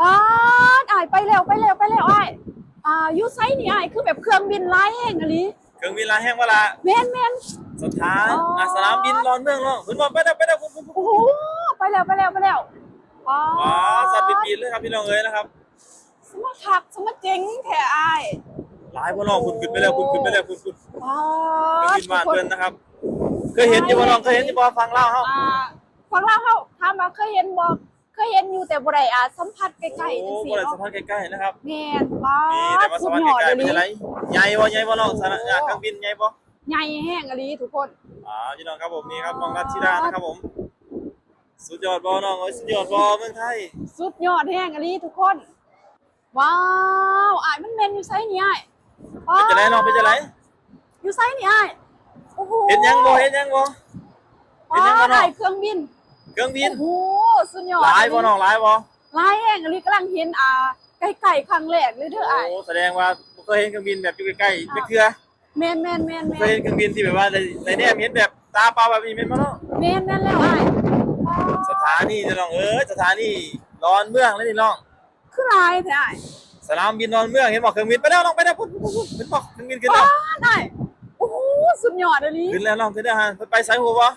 ป้าดอ้ายไปแล้วไปแล้วไปแล้วอ้ายอ่าอยูไซนี่อ้ายคือแบบเครื่องบินลายแห่งอะลิเครื่องบินลาแห้งเวลาแม่นแม่นสถานอ๋ออะสนามบินดอนเมืองเนาะคุณบอกไปได้ไปได้คุณคุณโอ้โหไปแล้วไปแล้วไปแล้วป้าอ๋อดสัตว์ปีนๆเลยครับพี่น้องเอ้ยนะครับสมาคักสมาเจ๋งแท้อ้ายหลายพ่อน้องคุณขึ้นไปแล้วคุณขึ้นไปแล้วคุณคุณป้าเครื่องบินบ้านเพิ่นนะครับ เคยเห็นอยู่บ่น้องเคยเห็นอยู่บ่ฟังเล่าเฮาอ่าฟังเล่าเฮาถามว่าเคยเห็นบ่ เคยเห็นอยู่แต่บ่ได้อ่าสัมผัสใกล้ๆจัโอ้งซี่บ่ได้เนาะสัมภาษณ์ใกล้ๆนะครับแม่นป้านี่แต่มาสุสัดมภาษณ์ยอดใกล้ๆเลเป็นยอะไรใหญ่บ่ใหญ่บ่น้องสนามเครื่องบินใหญ่บ่ใหญ่แห้งอะลีทุกคนอ่าพี่น้องครับผมนี่ครับน้องรัชชิดานะครับผม สุดยอดบ่น้องเอ้ยสุดยอดบ่เมืองไทย สุดยอดแห้งอะลีทุกคน ว้าวอ้ายมันแม่นอยู่ไสนี่อ้ายเป็นจังไดน้องเป็นจังไดอยู่ไสนี่อ้ายโอ้โหเห็นยังบ่เห็นยังบ่เห็นยังบ่ว้าวน้องได้เครื่องบิน เครื่องบินโอ้โหสุดยอดหลายบ่น้องหลายบ่หลายแห้งอะลีกำลังเห็นอ่าไก่ๆครั้งแรกเลยเด้ออ้ายโอ้แสดงว่าบ่เคยเห็นเครื่องบินแบบอยู่ใกล้ๆจักเทื่อแม่นแม่นแม่นบ่แม่เคยเห็นนเครื่องบินที่แบบว่าในในแนมเห็นแบบตาเปล่าแบบนี้แม่นบ่เนาะแม่นแม่นแล้วอ้ายว้าวสถานีจะน้องเอ้ยสถานีดอนเมืองเลยนี่น้อง คือหลายแท้อ้ายสนามบินดอนเมืองเห็นบ่เครื่องบินไปแล้วน้องไปแล้วพุ่นพุ่นพุ่นเห็นบ่เครื่องบินขึ้นว้าแล้ววอ้ายโอ้โหสุดยอดอะลีขึ้นแล้วน้องขึ้นแล้วฮะเพิ่นไปไสหัวบ่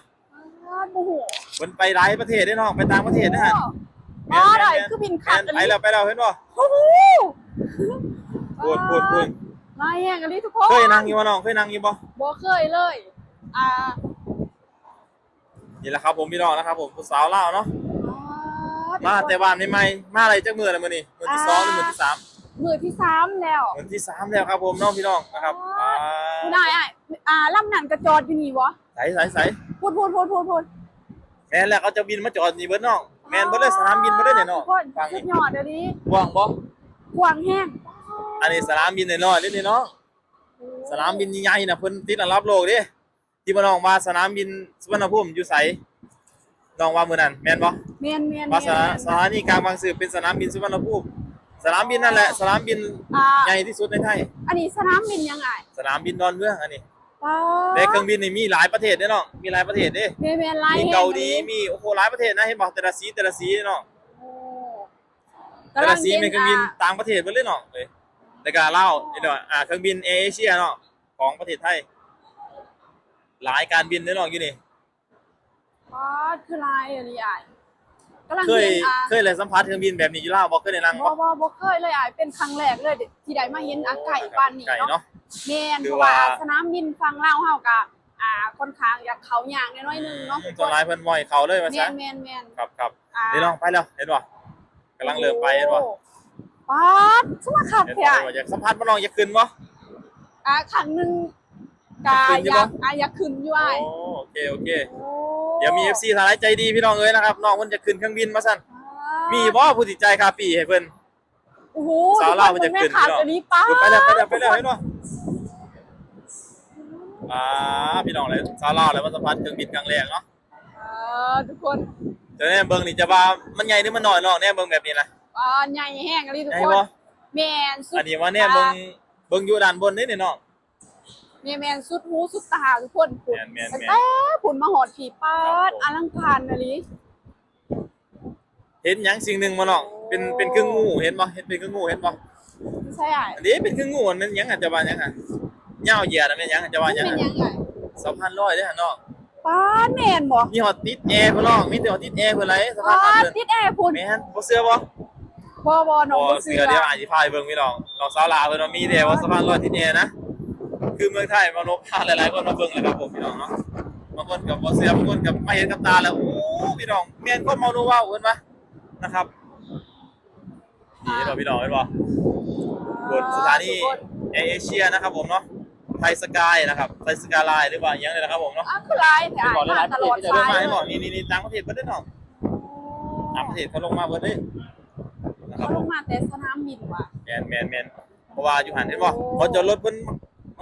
ว้าวโอ้โหเพิ่นไปหลายประเทศเด้น้องไปต่างประเทศนะฮะอ๋อได้คือบินขัดไปแล้วไปแล้วเห็นบ่โอ้โหพูดพูดพูดนายแย่งกันดิทุกคนเคยนั่งอยู่บ่น้องเคยนั่งอยู่บ่บ่เคยเลย อ่านี่แหละครับผมพี่น้องนะครับผมผู้สาวลาวเนาะมามาแต่บ้านใหม่ๆมาอะไรจักมื้อละมื้อนี้มื้อที่สองหรือมื้อที่สามมือที่สามแล้วมื้อที่สามแล้วครับผมน้องพี่น้องนะครับอ๋อคุณนายอะอ่าลำนันกระจอดอยู่นี่วะใส่ใส่ใส่ พูดพูดพูดพูดพูดแม่นแล้วเขาจะบินมาจอดนี่เบิดน้องแม่นเบิดเลยสนามบินเบิดเลยเนี่ยน้องทุกคนฟังสุนี่ดยอดเดี๋ยวนี้กว้างบ่กวางแห้งอันนี้สนามบินน้อยๆเด้นี่น้องสนามบินใหญ่ๆน่ะเพิ่นติดอันดับโลกเด้ที่บ่น้องว่าสนามบินสุวรรณภูมิอยู่ไสน้องว่ามื้อนั้นแม่นบ่ เมียนเมียนว่าเมีสยถานสถานีกลางบางซื่อเป็นสนามบินสุวรรณภูมิสนามบินนั่นแหละ สนามบินอ่าใหญ่ที่สุดในไทย อันนี้สนามบินยังไงสนามบินดอนเมืองอันนี้ป้าแต่เครื่องบินนี่มีหลายประเทศเด้น้องมีหลายประเทศเด้เมียนเมียนไล่มีเกาหลีมีโอ้โหหลายประเทศนะเห็นบ่แต่ละสีแต่ละสีเนาะโอ้แต่ละสีเป็นเครื่องบินต่างประเทศเบิดเลยเนาะเอ้ยแต่ก็ลาวนี่เนาะอ่าเครื่องบินเอเชียเนาะของประเทศไทย หลายการบินเด้น้องอยู่นี่ป้าคือลายอะไรอะ กำลังเคยเห็นอ่าเคยเลยสัมผัสเครื่องบินแบบนี้อยู่ลาวบ่เคยได้นั่งบ่บ่บ่เคยเลยอะเป็นครั้งแรกเลยที่ได้มาเห็นอาไก่ปานนี้ไก่เนาะ เนาะ แม่นคือเพราะว่าว่า สนามบินฟังเล่าวเฮาก็อ่าค่อนข้างอยากเขาย่างน้อยๆนึงเนาะต้นไม้เพิ่นม้อยเขาเลยว่าแม่ซะนแม่นแม่นครับครับอ่านี่น้องไปแล้วเห็นบ่กำลังเริ่มไปเห็นบ่โอ้ป๊าดสมาคักเห็นแท้บ่ว่าอยากสัมผัสบ่น้องอยากขึ้นบ่ อ่าครั้งหนึงกาขึ้นอยู่อยาบ่ กอ่าอยากขึ้นอยู่อ้ายโอ้โอเคโอเค โอ้ เดี๋ยวมี FC ทางใจดีพี่น้องเอ้ยนะครับน้องเพิ่นจะขึ้นเครื่องบินมาซั่นมีบ่ผู้ติดใจคาปีให้เพิ่น โอ้โหสาวลาวมันจะขึ้น ขาดพี่น้องอันนี้ป๊าดไปแล้วไปแล้วไปแล้วเห็นบ่อ่าพี่น้องเลยสาวลาวแล้วมาสัมผัสเครื่องบินครั้งแรกเนาะอ่าทุกคนเดี๋ยวแน่เบิ่งนี่จะว่ามันใหญ่หรือมันน้อยน้องแน่เบิ่งแบบนี้นะอ่าใหญ่แห้งอันนี้ทุกใหญ่คนบ่แม่นสุดอันนี้ว่าแน่เบิ่งเบิ่งอยู่ด้านบนนี่นี่น้อง แม่นแม่นสุดหูสุดตาทุกคนแม่นแม่นแม่นแต่ผุนมาหอดผีป๊าดครับผมอลังการอันนี้เห็นหยังสิ่งหนึ่งบ่น้องเป็นเป็นครึ่งงูเห็นบ่เห็นเป็นครึ่งงูเห็นบ่ไม่ใช่อะอันนี้เป็นครึ่งงูมันหยังอาจจะว่าหยังอะเหย้าเหยียดอะแม่นหยังอาจจะว่ามันหยังเป็นอะยังไงสะพานลอยเด้อหั่นน้องป้าดแม่นบ่มีฮอตติดแอร์พุ่นน้องมีแต่ฮอตติดแอร์เพิ่นไหลสะพาป้านลอยดเพิ่นติดแอร์พุ่นแม่นบ่เชื่อบ่ บ่บ่น้องบ่บ่เชื่เชื่ออเดี๋ยวอาจสิพาไปเบิ่งพี่น้องน้องสาวลาวเพิ่นว่ามีแต่ว่าสะพานลอยติดแอร์นะ คือเมืองไทยมานพพาหลายๆคนมาเบิ่งเลยครับผมพี่น้องเนาะบางคนก็บ่เชื่อบางคนก็มาเห็นกับตาแล้วโอ้พี่น้องแม่นคนเมาโนว้าวเพิ่นว่านะครับนี่เห็นบ่พี่น้องเห็นบ่บนสถานีแอร์เอเชียนะครับผมเนาะไทยสกายนะครับไทยสกายไลน์หรือว่าอย่างนี้นะครับผมเนาะอะคือลายแต่ที่บอกหอ่าลายนๆปตระลเทอศดที่จะสาเดินยมาให้บอกนี่นี่นี่ต่างประเทศเบิดเด้อเนาะต่างประเทศเขาลงมาเบิดเด้อนะครัเขาบลผงมมาแต่สนามบินว่ะแมนแมนแมนเพราะว่าอยู่หันเห็นบ่พอจอดรถเพิ่น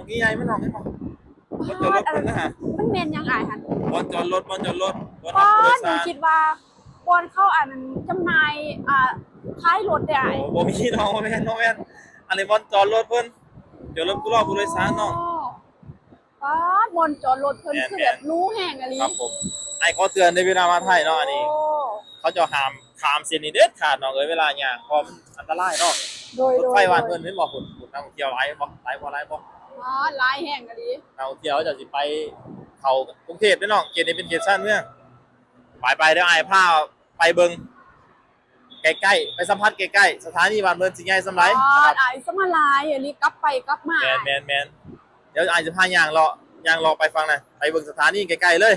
เมื่อกี้ใหญ่มันน้องเห็นบ่พอจอดรถเพิ่นนะฮะมันแม่นยังไงหันบอลจอดรถบอลจอดรถบอลป้ารับผู้โดดยหนูสารคิดว่าบอนเข้าอันจำหน่ายอ่าท้ายรถได้โอ้บ่มีน้องบ่แม่นน้องแม่นอันนี้บอลจอดรถเพิ่นจอดรถผู้รอผู้โดยสารน้อง ป้าดบอนจอดรถเพิ่นแม่น คือแบบรู้แห่งอะไรครับผมไอ้ขอเตือนในเวลามาไทยเนาะอันนี้ โเขาจะห้ามขามเส้นนี้เด็ดขาดน้องเอ้ยเวลาย่างเพราะมันอันตรายเนาะโดยรโดถยไฟหวานเพิ่นเห็นบ่ฝุ่นฝุ่นนักท่องเที่ยวหลายบ่หลายบ่หลายบ่ อ๋อลายแห้งก็ดีนักท่องเที่ยวจะสิไปเข้ากรุงเทพเด้อน้องเขตนี้เป็นเขตชานเมืองไปไปเดี๋ยวอ้ายพาไปเบิ่งใกล้ๆไปสัมผัสใกล้ๆสถานีบ้านเบิ่นสิใหญ่สำไรอ๋อนะครับไอ้สมาลายอันนี้กลับไปกลับมาแมนแมนแมนเดี๋ยวอ้ายจะพาย่างเลาะย่างเลาะไปฟังหน่อยไปเบิ่งสถานีใกล้ๆเลย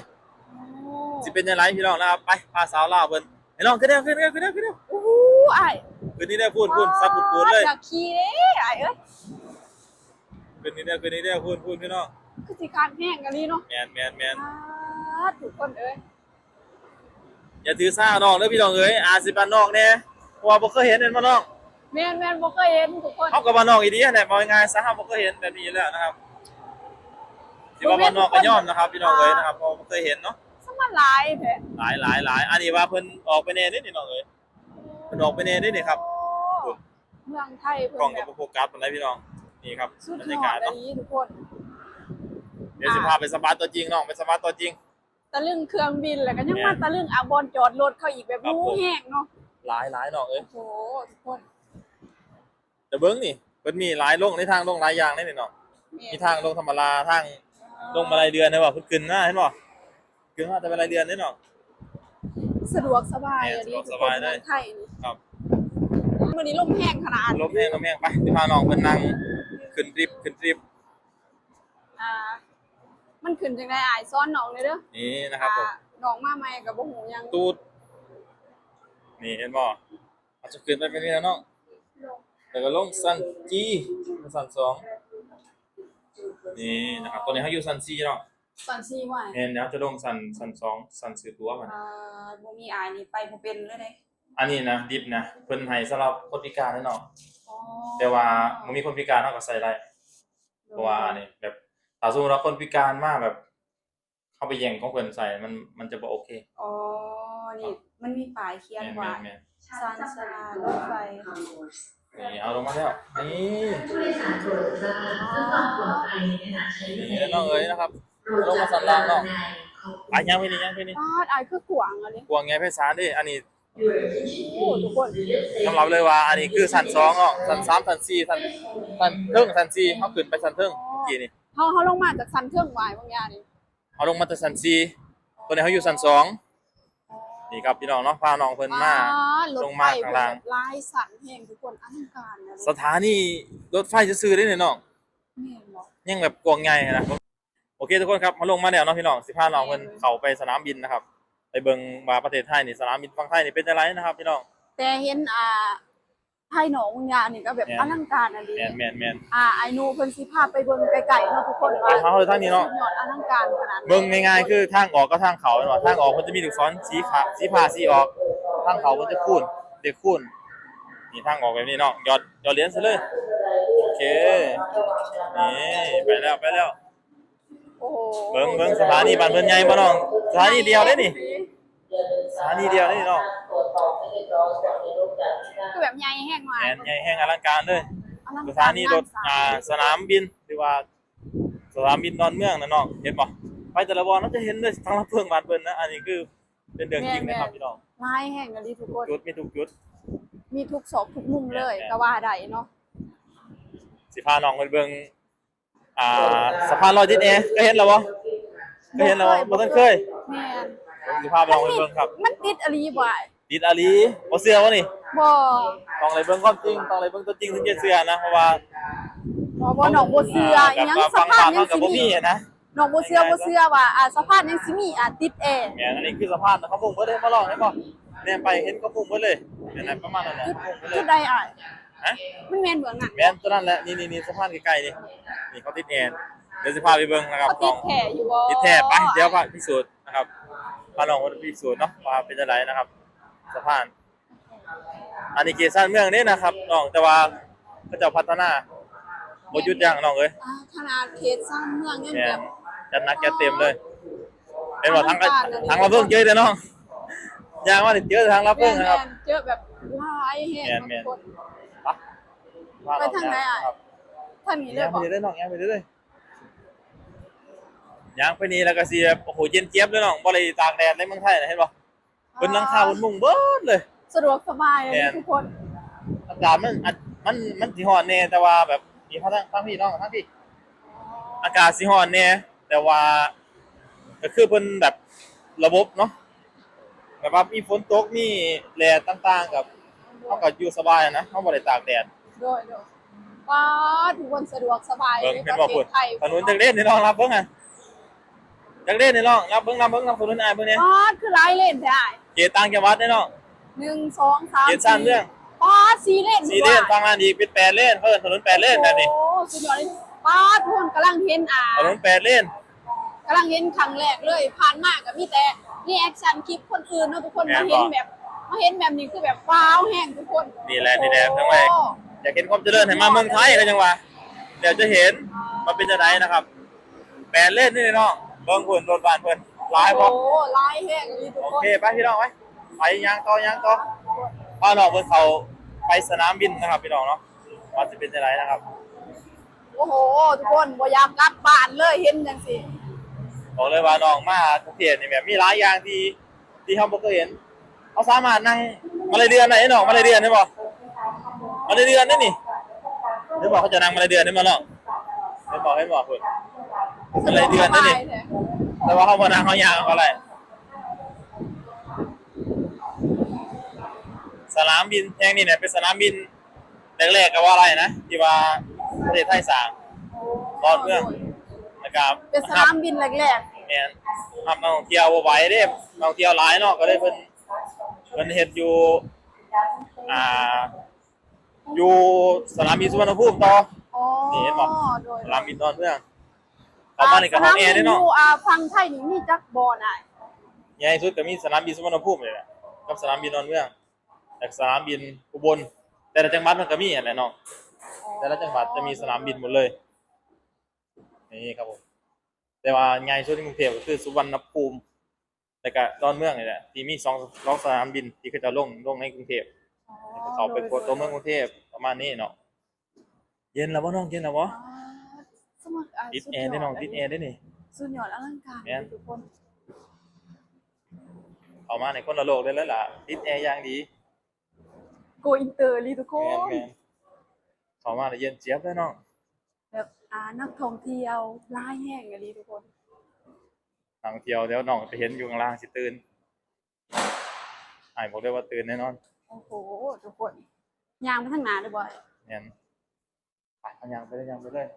โอ้สิเป็นจังไดพี่น้องนะครับไปพาสาวลาวเพิ่นให้น้องขึ้นเด้อขึ้นเด้อขึ้นเด้อขึ้นเด้อโอ้โหไอ้ขึ้นนี่เด้อพูดพูดซับพูดพูดเลยอยากขี่เด้ไอ้เอ้ย ขึ้นนี่เด้อขึ้นนี่เด้อพูดพูดพี่น้องคือสิการแห้งกันดีเนาะแมนแมนแมนอ่าทุกคนเอ้ยอย่าถือซ่าน้องเด้อพี่น้องเอ้ยอาสิบ้านนอกแน่เพราะว่าบ่เคยเห็นเห็นบ่น้องแม่นแม่นบ่เคยเห็นทุกคนเฮากับบ้านนอกอีดีแหละบ่ง่ายๆซะเฮาบ่เคยเห็นแบบนี้แล้วนะครับสิว่าบ้านนอกก็ย่อมนะครับพี่น้องเอ้ยนะครับเพราะบ่เคยเห็นเนาะสมาลายแท้หลายหลายหลายอันนี้ว่าเพิ่นออกไปแน่นี่นี่น้องเอ้ยเพิ่นออกไปแน่นี่นี่ครับโอ้เมืองไทยเพิ่กล้องนแบกับบโฟกัสปานใดพี่น้อง นี่ครับสุดบรรยยาอกาศดอัเนาะนนี้ทุกคน เดี๋ยวสิพาไปสัมภาษณ์ตัวจริงน้องไปสัมภาษณ์ตัวจริง ตะลึงเครื่องบินแล้วก็ยังแม่มานตะลึงอาบอนจอดรถเขาอีกแบบครับรู้ผม แห้งเนาะหลายหลายน้องเอ้ยโอ้โหทุกคนแต่เบิ้งนี่มันมีหลายลงในทางลงหลายอย่างนี่นี่เนาะมีทางลงธรรมดาทางลงมาลายเดือนนะว่าเพิ่นขึ้นหน้าเห็นบ่ขึ้นมาแต่เป็นรายเดือนนี่เนาะสะดวกสบายแม่อันนี้สะดวกสบายได้ทุกคนเมืองไทยนี่ครับ วันนี้ลมแห้งขนาดลมแห้งลมแห้งไปสิพาน้องเพิ่นนั่ง ขึ้นทริปขึ้นทริปอ่ามันขึ้นจังไดอายซ้อนน้องเลยเด้อนี่นะครับผมอ่าน้องมาใหม่กับบ่หูยังตูดนี่เห็นบ่อาจจะขึ้นไปเป็นนี่แล้วเนาะแล้วก็ลงสันจีสันสองนี่นะครับตัวนี้เขาอยู่สันซีเนาะตอนซีไว้เห็นแล้วจะลงสันสันสองสันซื้อตัวมัน อ่าบ่มีอายนี่ไปบ่เป็นเลยเด้อันนี้นะดิฟนะเพิ่นให้สำหรับคนพิการแน่นอนอ๋อ แต่ว่ามันมีคนพิการเท่ากับใส่ได้เพราะว่าอันนี้แบบถ้าสมมติว่าคนพิการมากแบบ เข้าไปแย่งของเพิ่นใส่มันมันจะบ่โอเคอ๋อนี่มันมีป้ายเขียนแม่นไว้แม่นซานซารถไฟแม่นนี่เอาลงมาแล้วนี่ผู้โดยสารโปรดทราบเพื่อความปลอดภัยในขณะใช้นี่บริน้องเอ๋ยนะครับ ลงมาสั่นล่างเนาะ อะยังไปนี่ยังไปนี่อ๋ออายคือกวางอันนี้ กวางไงไพศาลดิอันนี้ โอ้ทุกคนยอมรับเลยว่าอันนี้คือสันสองเนาะสันสามสันสี่สันสันเทิงสันสี่เขาขึ้นไปสันเทิงเมื่อกี้นี่เฮาเฮาลงมาจากซันเครื่องไว้บางอย่างนี่เขาลงมาแต่สันสี่ตัวนี้เขาอยู่สันสองนี่ครับพี่น้องเนาะพาน้องเพิ่นมาอ๋อรถลงไฟมาข้างล่างแบบลายสันแห่งทุกคนอลังการนะสถานีรถไฟจะซื้อได้เนี่ยน้องแม่นบ่ยังแบบกวางใหญ่นะโอเคทุกคนครับมาลงมาแล้วเนาะพี่น้องสิพาน้องเพิ่นเข้าไปสนามบินนะครับ ไปเบิ่งว่าประเทศไทยนี่สนามบินฝั่งไทยนี่เป็นจังไดนะครับพี่น้อง แต่เห็นอ่าภายหนองบางอย่างนี่ก็แบบแม่น อลังการอันดีแม่นแม่นแม่น อ่าไอนูเพิ่นสิพาไปเบิ่งไกลๆเนาะทุกคนไปเฮาเลยทางนี้เนาะ สุดยอดอลังการขนาดนั้นเบิ่งง่ายๆคือทางออกก็ทางเขาเนาะทางออกมันจะมีลูกศรสีขาสีผ่าสีออก ทางเขามันจะคูณเด็กคูณนี่ทางออกแบบนี้เนาะหยอดหยอดเหรียญซะเลยโอเคนี่ไปแล้วไปแล้ว โอ้โหเบิ่งเบิ่งสถานีบ้านเพิ่นใหญ่บ่น้องสถานีเดียวเด้นี่ สถานีเดียวเด้นี่เนาะ คือแบบใหญ่แห้งมากแม่นใหญ่แห่งอลังการเลยอลังสกาถารนีรถอ่าสนามบินหรือว่า สนามบินดอนเมืองนะน้องเห็นป่ะไปแต่ละวันเราจะเห็นเลยทางละเพิ่งบานเพิ่นนะอันนี้คือเป็นเรื่องจริงนะครับพี่น้องลายแห้งกันดีทุกคน จุดมีทุกจุด มีทุกศอกทุกมุมเลยแม่นก็ว่าได้เนาะสิพาน้องไปเบิ่ง อ่าสะพานลอยทิศเอเคยเห็นแล้วบ่เคยเห็นแล้วบ่บ่ทันเคยแม่นสิพาไปลองไปเบิ่งครับ มันติดอะไรบ่ายติดอาลีบ่เชื่อบ่นี่บ่ต้องเลยเบิ่งความจริงต้องเลยเบิ่งตัวจริงถึงจะเชื่อนะเพราะว่าบ่บ่หนองบ่เสืออิหยังกับสะฟังพาปานกยัเฮางกับสิบ่มีมีอะนะหนองบ่เสือบ่เสือว่าอ่าสะพานยังสิมีอ่าติดแอร์แม่นอันนี้คือสะพานเขามุ่งเบิดเลยมาลองได้บ่แน่ไปเห็นเขามุ่งเบิดเลยนั่นน่ะประมาณนั้นน่ะจุดมุ่งเบิดเลจุยดใดอะ ฮะมันแม่นเบื้องหนังแม่นตัวนั้นแหละนี่นี่นี่สะพานใกล้ๆนี่นี่เขาติดแอนเดี๋ยวจะพาไปเบิ่งนะครับเขาลติอดงแผลอยู่บ่ติดแท้ไปเดี๋ยวพาพิสูจน์นะครับพาลองมาพิสูจน์เนาะว่าเป็นจังไดนะครับสะพาน อันนี้เขตซ่านเมืองนี่นะครับน้องแต่ว่าเขาเจะพัฒนาบ่หยุดยั้งน้องเอ้ยอ่าขนาดเขตสร้างเมืองยังแม่แบนบจัดหนักจัดเต็มเลยเป็นว่าทั้งกะทั้งระเบิงเจอแต่น้องยางว่านี่เจอทางระเบิงนะครับแม่นๆเจอแบบลายแห้งแม่นๆทุกคน พาไปทางไหนอะ ครับท่านนี้เลยย่างบ่ไปเรื่อยๆน้องย่างไปเรื่อยๆย่างไปนี่แล้วก็สิแบบโอ้โหเย็นเจี๊ยบเลยน้องบ่ได้ตากแดดในเมืองไทยนะเห็นบ่เพิ่นหลังคาบนมุงเบิดเลย สะดวกสบายเลยแม่น ทุกคนอากาศมันอัดมันมันสิฮ้อนแน่แต่ว่าแบบนี่ทางทางพี่น้องทางพี่ อากาศสิฮ้อนแน่แต่ว่าก็คือเพิ่นแบบระบบเนาะแบบว่ามีฝนตกมีแดดต่างๆกับเฮาก็อยู่สบายนะเฮาบ่ได้ตากแดด โดยโดยว้าทุกคนสะดวกสบายเบิ่งในเห็นปบ่ระเทพุ่ศนไทยถนนจักเล่นนี่น้องรับเบิ่งอะจักเล่นนี่น้องรับเบิ่งรับเบิ่งรับถนนอ้ายเบิ่งเนี่ยป๊าดคือหลายเลนได้ เขตต่างจังหวัดเด้น้องหนึ่งสองสามเขตสร้างเรื่องป๊าดสี่เลนสี่เลนฝั่งนั้นอีกเป็นแปดเลนเพิ่นถนนแปดเลนแบบนี้โอ้สุดยอดเลยป๊าดทุกคนกำลังเห็นอ่าถนนแปดเลนกำลังเห็นครั้งแรกเลยผ่านมากกับมีแต่รีแอคชั่นคลิปคนอื่นเนาะทุกคนแม่มานเห็นบ่แบบมาเห็นแบบนี้คือแบบว้าวแห้งทุกคน นี่แหละนี่แหละทั้งแรกโอ้อยากเห็นความเจริญให้มาเมืองไทยก็จังหวะเดี๋ยวจะเห็นมันเป็นจะไดนะครับแปดเล่นนี่เนาะเบิ่งเพิ่นรถบ้านเพิ่นหลายบ่โอ้ลายแห้งเลยทุกโอคนเคไปพี่น้องไปไปยังต่อยังต่อพาน้องเพิ่นเขาไปสนามบินนะครับพี่น้องเนาะว่าจะเป็นจะไดนะครับ โอ้โห ทุกคนบ่อยากกลับบ้านเลยเห็นจังสิบอกเลยว่าน้องมากรุงเทพนี่แบบมีหลายอย่างที่ที่เฮาบ่เคยเห็นเขาสามารถนั่งมาเลยเดือนได้น้องมาเลยเดือนได้บ่ มาเลยเดือนได้นี่ได้บอกเขาจะนั่งมาเลยเดือนได้มาเนาะได้บอกให้บอกเพิ่นมาเลยเดือนได้นี่สบายแท้แต่ว่าเขาบนางเขายางเขาอะไรสนามบินแห่งนี้เนี่ยเป็นสนามบินแรกๆก็ว่าอะไรนะที่ว่าประเทศไทยสร้างตอนเมืองนะครับเป็นสนามบินแรกเนี่ยทำนักท่องเที่ยวบ่ไหวเด้นักท่องเที่ยวหลายเนาะก็เลยเพิ่นเพิ่นเฮ็ดอยู่อ่า อยู่สนามบินสุวรรณภูมิต่อๆอ๋อนี่เห็นบ่โดยสนามบินตอนเมืองเข้ามาในกระห้องแอร์ได้เนาะสมบิยู่อ่าฟังไทยนี่มีจักบ่อน่ะใหญ่สุดก็มีสนามบินสุวรรณภูมิเลยแหละกับสนามบินดอนเมืองแต่สนามบินอุบล แต่ละจังหวัดมันก็มีอะไรเนาะแต่ละจังหวัดจะมีสนามบินหมดเลย นี่ครับผม แต่ว่าใหญ่สุดในกรุงเทพก็คือสุวรรณภูมิแต่ก็ดอนเมืองนี่แหละที่มีสองสองสนามบินที่เขาจะลงลงในกรุงเทพ เขาไปกดตัวเมืองกรุงเทพประมาณนี้เนาะเย็นแล้วบ่น้องเย็นแล้วบ่อ่าสมัครอ่าติดแอร์ได้น้องติดแอร์ได้นี่สุดยอดอลังการแม่นทุกคนเข้ามาในคนละโลกเลยแล้วล่ะติดแอร์อย่างดีโกอินเตอร์เลยทุกคแม่นนแม่นเข้ามาแล้วเย็นเจี๊ยบเลยน้องแบบอ่านักท่องเที่ยวหลายแห่งเลยทุกคนทางเที่ยวเดี๋ยวน้องไปเห็นอยู่ข้างล่างสิตื่นไอ้ายบอกได้ว่าตื่นแน่นอน โอ้โหทุกคนยางไปทางหน้าด้วยบ่อยเนี่ยไปเอายังไปเลยยังไปเลย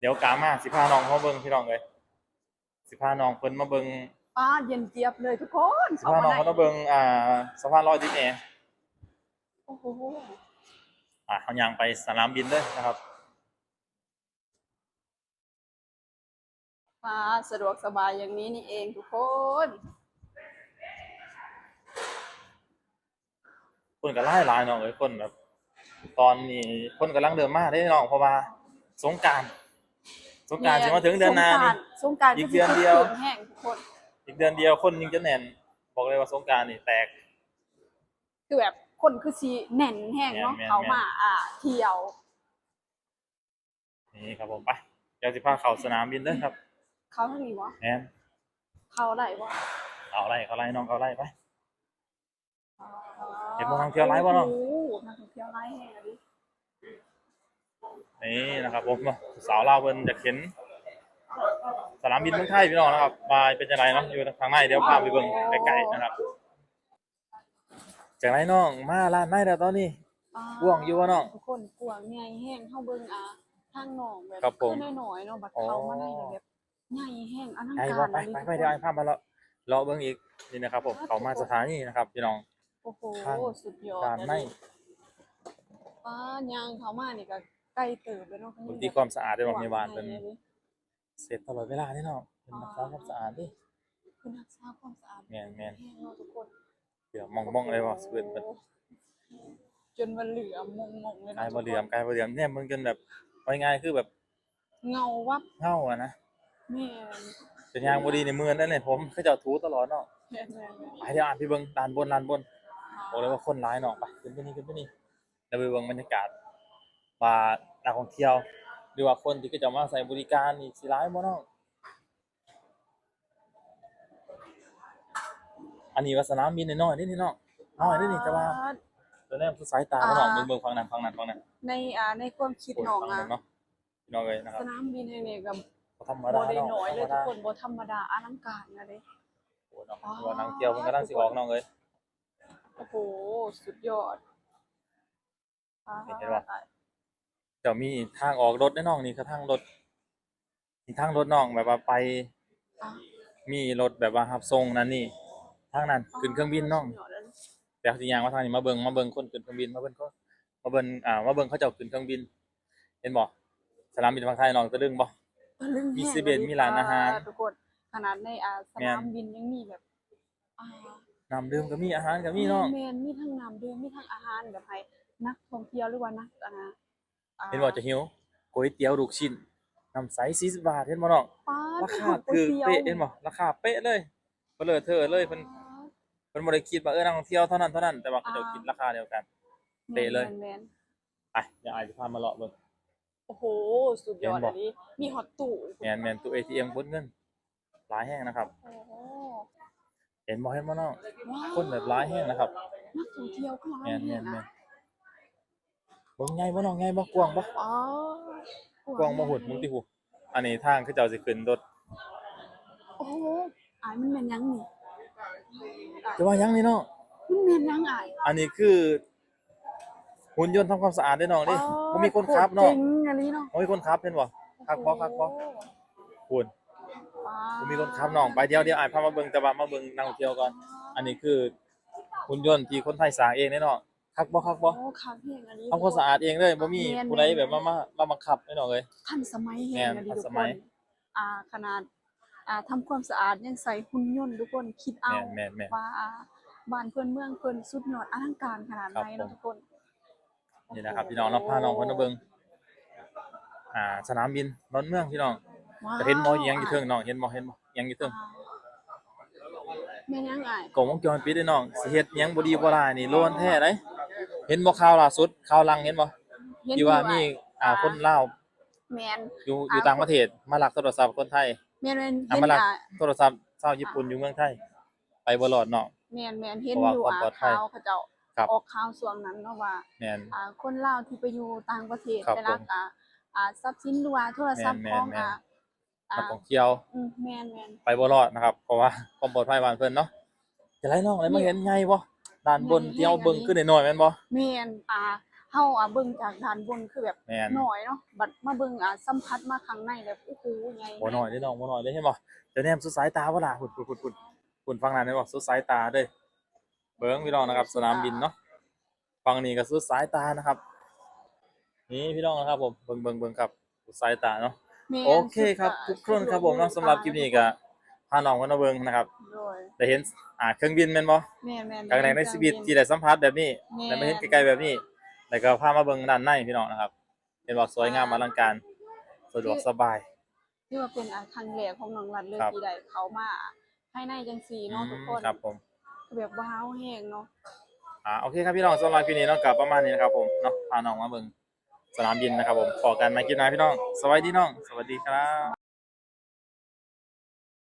เดี๋ยวกามาสิพาน้องเขาเบิ่งพี่น้องเลย สิพาน้องเพิ่นมาเบิ่งป้าเย็นเจี๊ยบเลยทุกคนสิพาน้องเขามาเบิ่งอ่าสะพานลอยดิสนีย์โอ้โหอะเขายังไปสนามบินเลยนะครับมาสะดวกสบายอย่างนี้นี่เองทุกคน คนก็ไล่หลายน้องเลยคนแบบ ตอนนี้คนกำลังเดินมาได้น้องเพราะว่าสงกรารสงกรารจะมาถึงเดือนหน้านี่ สงกรารอีกเดือนเดียว แห้งทุกคน อีกเดือนเดียวคนยังจะแน่น บอกเลยว่าสงกรารนี่แตก คือแบบคนคือสีแน่นแห้งเนาะแม่นๆ เขามา อ่า เที่ยว นี่ครับผมไปเดี๋ยวสิพาเขาสนามบินเด้อครับเขาเท่านี้วะแอนเขาได้วะเอาไรเขาไรน้องเขาไรไป เห็นบ่นักท่องเที่ยวหลายบ่เนาะโอ้โหนักท่องเที่ยวหลายแห้งอะดินี่นะครับผมเนาะสาวลาวเพิ่นจะเห็นสนามบินเมืองไทยพี่น้องนะครับมาเป็นจังไรเนาะอยู่ทางในเดี๋ยวพาไปเบิ่งไกลๆนะครับจากไรน้องมาร้านไหนแล้วตอนนี้อ่าห่วงอยู่วะน้องทุกคนกวางใหญ่แห้งเข้าเบิ่งอ่าทางหนองแบบครับผมขึ้นน้อยๆเนาะบัดอ๋อเขามาได้แบบใหญ่แห้งอลังไอ้การว่าไปอะไปทุกไปคนเดี๋ยวไอ้ภาพมาแล้วรอเบิ่งอีกนี่นะครับผมเขามาสถานีนะครับพี่น้อง โอ้โหทาง สุดยอดด้านในป้ายางเขามานี่ก็ใกล้เติบแล้วเนาะบางทีความสะอาดได้บอกในบ้านเป็เป็นเสร็จตลอดเวลานี่เนาะเป็นรักษาความสะอาดดิคือรักษาความสะอาดแม่นแม่นห้งเนาะทุกคนเดี๋ยวมองมองอะไรวะสเปิดเป็นจนมันเหลือมงงๆเลยกายนะบ่เหลื่อมกายบ่เหลื่อมเนี่ยมึงจนแบบว่าง่ายๆคือแบบเงาวับเงาอะนะแม่นเป็นยางบ่ดีในมือนั่นแหละผมเขาเจะถูตลอดเนาะแม่นแม่นแม่นไปเดี๋ยวอ่านพี่เบิ่งลานบนลานบน บอกเลยว่าคนร้ายเนาะไปขึ้นไปนี่ขึ้นไปนี่แล้วไปเบิ่งบรรยากาศว่านักท่องเที่ยว หรือว่าคนที่ก็จะมาใส่บริการนี่สิร้ายบ่เนาะอันนี้ว่าสนามบินน้อยๆนี่นี่เนาะน้อยนี่นี่แต่ว่าตัวนี้สายตาพี่น้องเบิ่งเบิ่งฟังนั้นฟังนั้นฟังนั้นในอ่าในความคิดโอ้ยน้องฟังอะนั้นเนาะพี่น้องเอ้ยนะครัสบนามบินแห่งนี้ก็บ่ธรรมบ่ดาได้เนาะน้อยเลยธรทุกรมดาคนบ่ธรรมดาอลังการนะเด้โอ้เนาะว่านังเที่ยวมันก็ตั้งสิออกน้องเอ้ยโอ้โห สุดยอดอ่าเห็นปะ เดี๋ยวมีทางออกรถแน่น้องนี่คือทางรถมีทางรถน้องแบบว่าไปอะมีรถแบบว่ารับส่งนั่นนี่ทางนั้นขึ้นเครื่องบินน้องสุดยดเลยแต่สิยางว่าทางนี้มาเบิ่งมาเบิ่งคนขึ้นเครื่องบินมาเบิ่งก็มาเบิ่งอ่ามาเบิ่งเขาเจ้าขึ้นเครื่องบิน เห็นบ่สนามบินฝั่งไทยน้องตะลึงบ่ ตะลึงมีแห้งเซเว่นลยมีร้านอาหารทุกคนขนาดในอ่าสแม่นนามบินยังมีแบบอ่า น้ำดื่มก็มีอาหารก็มีน้องแม่นมีทั้งน้ำดื่มมีทั้งอาหารแบบให้นักท่องเที่ยวหรือว่านักอ่าอ่าเห็นบ่จะหิวก๋วยเตี๋ยวลูกชิ้นน้ำใส40บาทเห็นบ่น้องป๊าดราคาก๋วยถือตี๋ยวเป๊ะเห็นบ่ราคาเป๊ะเลยเบ่เลอะเทอะเลยเพิ่นเพิ่นบ่ได้คิดว่าเออนักท่องเที่ยวเท่านั้นเท่านั้นแต่ว่าเขาเจ้าคิดราคาเดียวกันเป๊ะเลยแม่นแม่นไปเดี๋ยวอายจะพามาเลาะเบิ่งโอ้โหสุดยอดเห็นบ่อันนี้มีฮอตตู้แม่นแม่นตู้ ATM กดเงินหลายแห้งนะครับโอ้โหเห็นบ่เห็นบ่น้องว้าวคนแบบหลายแห้งนะครับนักท่องเที่ยวก็ร้ายแม่นแม่นนะแม่นเบิ่งใหญ่บ่น้องใหญ่บ่กว้างบ่อ๋อกว้างบ่หุ่นมึงติหูอันนี้ทางคือเจ้าสิขึ้นรถโอ้โหอายมันแม่นยังนี่จะว่าหยังนี่น้องมันแม่นยังอายอันนี้คือหุ่นยนต์ทำความสะอาดเด้น้องเด้บ่มีคนขับเนาะเนาะจริงอันนี้เนาะบ่มีคนขับเห็นบ่คักบ่คักบ่คุณ ว้าบ่มีคนขับน้องไปเดี๋ยวเดี๋ยวอายพามาเบิ่งแต่ว่ามาเบิ่งนักท่องเที่ยวก่อน อันนี้คือหุ่นยนต์ที่คนไทยสร้างเองเด้เนาะคักบ่คักบ่โอ้คักแฮงอันนี้ทำความสะอาดเองเลยบ่มีแม่นผู้ใดแม่นแบบมามามาบังคับเด้น้องเอ้ยทันสมัยแฮแม่งนอันนี้ทันทุกสคมัยนอ่าขนาดอ่าทำความสะอาดยังใส่หุ่นยนต์ทุกคนคิดเอาแม่นแม่นแม่นว่าอ่าบ้านเพิ่นเมืองเพิ่นสุดยอดอลังการขนาดไหนครับผมเนาะทุกคนนี่นะครับพี่น้องเราพาน้องเพิ่นมาเบิ่งอ่าสนามบินดอนเมืองพี่น้อง ว้าวจะเห็นบ่อีหยังอยู่เทิงน้องเห็นบ่เห็นบ่อีหยังอยู่เทิงแม่นยังไงกล้องวงจรปิดเด้น้องสิเฮ็ดหยังบ่ดีบ่ร้ายนี่โลนแท้เด้เห็นบ่ข่าวล่าสุดข่าวลังเห็นบ่เห็นที่ว่าอยู่มีอ่าคนลาวแม่นอยู่อยู่ต่างประเทศมาลักโทรศัพท์คนไทยแม่นแม่นอะเห็นมาลักอ่าโทรศัพท์ชาวญี่ปุ่นอยู่เมืองไทย ไปบ่รอดเนาะแม่นแม่นเห็นเพราะว่าอยู่ความอ่าปลอดภัยข่าวเขาเจ้าครับออกข่าวช่วงนั้นเนาะว่าแม่น อ่าคนลาวที่ไปอยู่ต่างประเทศครับไปลักผม อ่าอ่าทรัพย์สินหรือว่าโทรศัพท์แม่ขนองแม่น อ่าอ่า นักท่องเที่ยว อืมแม่นแม่นไปบ่รอดนะครับ เพราะว่าความปลอดภัยบ้านเพิ่นเนาะจะไรน้องอะไรมาเห็นใหญ่บ่ด้านบนใหญ่ที่เอาใหญ่เบิ่งขึ้นน้อยๆแม่นบ่แม่นอ่าเฮาอะเบิ่งจากด้านบนคือแบบแม่นน้อยเนาะบัดมาเบิ่งอะสัมผัสมาข้างในแบบโอ้โหใหญ่บ่น้อยเด้น้องบ่น้อยเด้เห็นบ่เดี๋ยวแนมสุดสายตาบ่ล่ะหุ่นหุ่นหุ่นหุ่นหุ่นฟังนั้นได้บ่สุดสายตาเด้อเบิ่งพี่น้องนะครับ สนามบินเนาะฝั่งนี้ก็สุดสายตานะครับ นี่พี่น้องนะครับผมเบิ่งเบิ่งเบิ่งครับสุดสายตาเนาะแม่น โอเคครับ ทุกคนครับผมเนาะสำหรับคลิปนี้ก็พาน้องมาเบิ่งนะครับโดยได้เห็นอ่าเครื่องบินแม่นบ่แม่นแม่นครั้งแรกในชีวิตที่ได้สัมผัสแบบนี้แม่นและมาเห็นไกลๆแบบนี้แล้วก็พามาเบิ่งด้านในพี่น้องนะครับเห็นว่าสวยงามอลังการสะดวกสบายที่ว่าเป็นอะครั้งแรกของน้องรัดเลยครับที่ได้เข้ามาภายในจังซี่เนาะทุกคนครับผมแบบว้าวแฮงเนาะอ่าโอเคครับพี่น้องสำหรับคลิปนี้เนาะกับประมาณนี้นะครับผมเนาะพาน้องมาเบิ่ง สนามบินนะครับผมขอกันมาคลิปหน้าพี่น้อง สวัสดีน้อง สวัสดีครับ